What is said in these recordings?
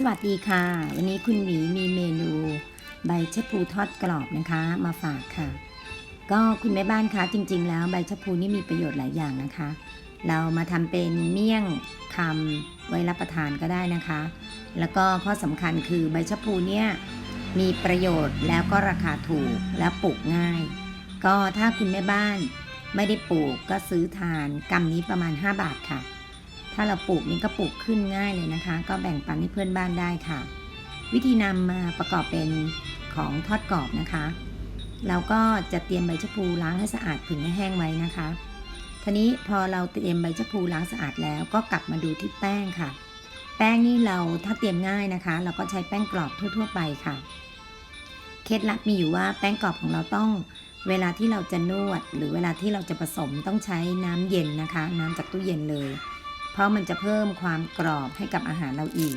สวัสดีค่ะ วันนี้คุณหมีมีเมนูใบชะพูทอดกรอบนะคะ มาฝากค่ะ ก็คุณแม่บ้านคะจริง ๆ แล้วใบชะพูนี่มีประโยชน์หลายอย่างนะคะ เรามาทำเป็นเมี่ยงคำไว้รับประทานก็ได้นะคะ แล้วก็ข้อสำคัญคือใบชะพูเนี่ยมีประโยชน์แล้วก็ราคาถูกและปลูกง่าย ก็ถ้าคุณแม่บ้านไม่ได้ปลูกก็ซื้อทานกำนี้ประมาณ 5 บาทค่ะ ถ้าเราปลูกนี่ก็ปลูกขึ้นง่ายเลยนะคะ ก็แบ่งปันให้เพื่อนบ้านได้ค่ะ วิธีนำมาประกอบเป็นของทอดกรอบนะคะเราก็จะเตรียมใบชะพูล้างให้สะอาดผึ่งให้แห้งไว้นะคะทีนี้พอเราเตรียมใบชะพูล้างสะอาดแล้วก็กลับมาดูที่แป้งค่ะ แป้งนี่เราถ้าเตรียมง่ายนะคะ เราก็ใช้แป้งกรอบทั่ว ๆ ไปค่ะ เคล็ดลับมีอยู่ว่าแป้งกรอบของเราต้องเวลาที่เราจะนวด หรือเวลาที่เราจะผสมต้องใช้น้ำเย็นนะคะ น้ำจากตู้เย็นเลย เพราะมันจะเพิ่มความกรอบให้กับอาหารเราอีก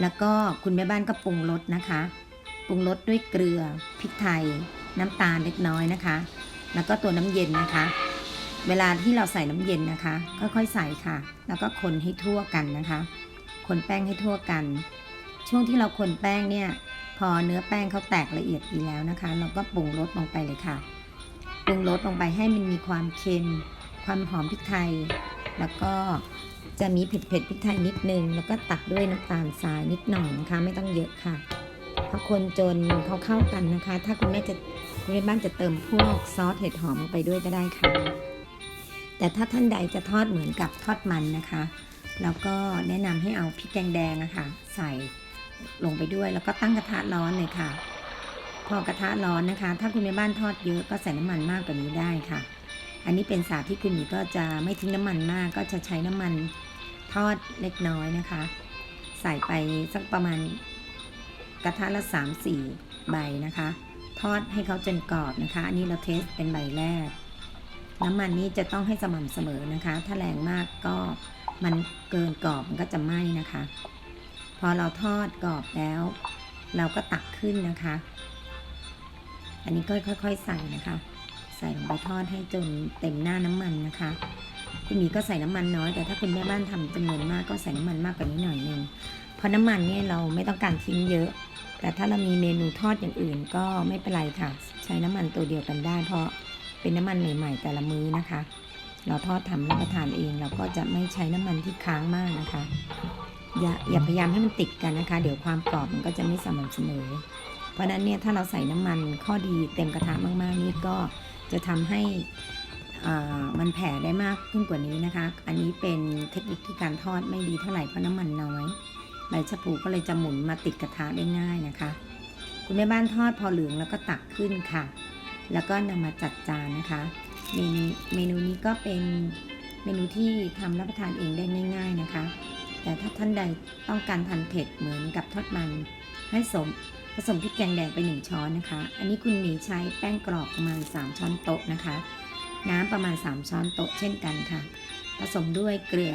แล้วก็คุณแม่บ้านก็ปรุงรสนะคะ ปรุงรสด้วยเกลือพริกไทย น้ำตาลเล็กน้อยนะคะ แล้วก็ตัวน้ำเย็นนะคะ เวลาที่เราใส่น้ำเย็นนะคะ ค่อยๆใส่ค่ะ แล้วก็คนให้ทั่วกันนะคะ คนแป้งให้ทั่วกัน ช่วงที่เราคนแป้งเนี่ยพอเนื้อแป้งเขาแตกละเอียดดีแล้วนะคะ เราก็ปรุงรสลงไปเลยค่ะปรุงรสลงไปให้มันมีความเค็ม ความหอมพริกไทย แล้วก็ จะมีเผ็ดเผ็ดพริกไทยนิดนึง แล้วก็ตัดด้วยน้ำตาลทรายนิดหน่อยนะคะ ไม่ต้องเยอะค่ะพอคนจนเขาเข้ากันนะคะ ถ้าคุณแม่จะคุณแม่บ้านจะเติมพวกซอสเห็ดหอมลงไปด้วยก็ได้ค่ะ แต่ถ้าท่านใดจะทอดเหมือนกับทอดมันนะคะ แล้วก็แนะนำให้เอาพริกแกงแดงนะคะ ใส่ลงไปด้วยแล้วก็ตั้งกระทะร้อนเลยค่ะ พอกระทะร้อนนะคะ ถ้าคุณแม่บ้านทอดเยอะก็ใส่น้ำมันมากกว่านี้ได้ค่ะ อันนี้เป็นสาธิตคุณหมีก็จะไม่ทิ้งน้ำมันมาก ก็จะใช้น้ำมันทอดเล็กน้อยนะคะ ใส่ไปสักประมาณกระทะละ 3 4 ใบนะคะ ทอดให้เขาจนกรอบนะคะ อันนี้เราเทสเป็นใบแรก น้ำมันนี้จะต้องให้สม่ำเสมอนะคะ ถ้าแรงมากก็มันเกินกรอบมันก็จะไหม้นะคะ พอเราทอดกรอบแล้ว เราก็ตักขึ้นนะคะ อันนี้ก็ค่อย ๆ ใส่นะคะ ส่ลงไปทอดให้จนเต็มหน้าน้ำมันนะคะ คุณหมีก็ใส่น้ำมันน้อยแต่ถ้าคุณแม่บ้านทำจำนวนมากก็ใส่น้ำมันมากกว่านี้หน่อยนึงเพราะน้ำมันเนี่ยเราไม่ต้องการทิ้งเยอะ แต่ถ้าเรามีเมนูทอดอย่างอื่นก็ไม่เป็นไรค่ะ ใช้น้ำมันตัวเดียวกันได้ เพราะเป็นน้ำมันใหม่ ๆ แต่ละมื้อนะคะ เราทอดทำรับประทานเองเราก็จะไม่ใช้น้ำมันที่ค้างมากนะคะ อย่าอย่าพยายามให้มันติดกันนะคะ เดี๋ยวความกรอบมันก็จะไม่สม่ำเสมอเพราะฉะนั้นเนี่ยถ้าเราใส่น้ำมันข้อดีเต็มกระทะมากๆนี่ก็ จะทำให้มันแผ่ได้มากขึ้นกว่านี้นะคะ อันนี้เป็นเทคนิคที่การทอดไม่ดีเท่าไหร่เพราะน้ำมันน้อยใบชะพูก็เลยจะหมุนมาติดกระทะได้ง่ายนะคะ คุณแม่บ้านทอดพอเหลืองแล้วก็ตักขึ้นค่ะ แล้วก็นำมาจัดจานนะคะเมนูเมนูนี้ก็เป็นเมนูที่ทำรับประทานเองได้ง่าย ๆนะคะ แต่ถ้าท่านใดต้องการทานเผ็ดเหมือนกับทอดมันให้สม ผสมพริกแกงแดงไป 1 ช้อนนะคะ อันนี้คุณหมีใช้แป้งกรอบประมาณ 3 ช้อนโต๊ะนะคะ น้ำประมาณ 3 ช้อนโต๊ะเช่นกันค่ะ ผสมด้วยเกลือ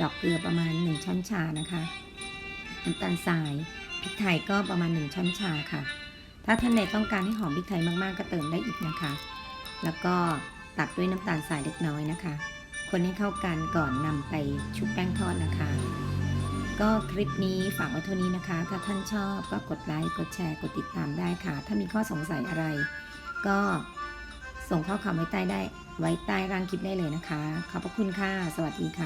ดอกเกลือประมาณ 1 ช้อนชานะคะน้ำตาลทรายพริกไทยก็ประมาณ 1 ช้อนชาค่ะ ถ้าท่านใดต้องการให้หอมพริกไทยมากๆ ก็เติมได้อีกนะคะ แล้วก็ตัดด้วยน้ำตาลทรายเล็กน้อยนะคะ คนให้เข้ากันก่อนนำไปชุบแป้งทอดนะคะ ก็คลิปนี้ฝากไว้เท่านี้นะคะ ถ้าท่านชอบก็กดไลค์ กดแชร์ กดติดตามได้ค่ะ ถ้ามีข้อสงสัยอะไร ก็ส่งข้อความไว้ใต้ได้ ไว้ใต้ร่างคลิปได้เลยนะคะ ขอบพระคุณค่ะ สวัสดีค่ะ